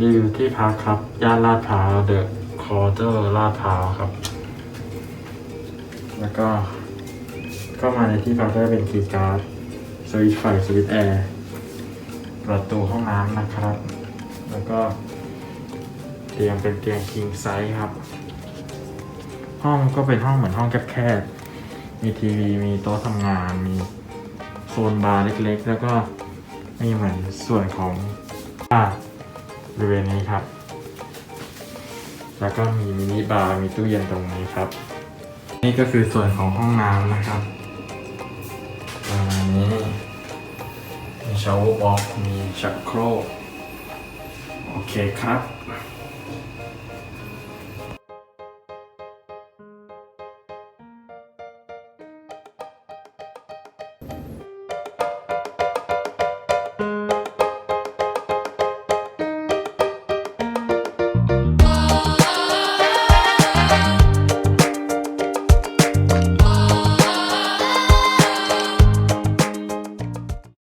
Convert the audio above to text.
รีวิวที่พักครับ ย่านลาดพร้าวเดอะคอร์เตอร์ลาดพร้าวครับ แล้วก็เข้ามาในที่พักได้เป็นคีย์การ์ดสวิตช์ไฟสวิตช์แอร์ประตูห้องน้ำนะครับ แล้วก็เตียงเป็นเตียง king size ครับ ห้องก็เป็นห้องเหมือนห้องแคบๆมีทีวีมีโต๊ะทำงาน มีโซนบาร์เล็กๆ แล้วก็มีเหมือนส่วนของบ้า บริเวณนี้ครับ แล้วก็มีมินิบาร์มีตู้เย็นตรงนี้ครับ นี่ก็คือส่วนของห้องน้ำนะครับประมาณนี้มีชาวบ็อกมีชักโครกโอเคครับ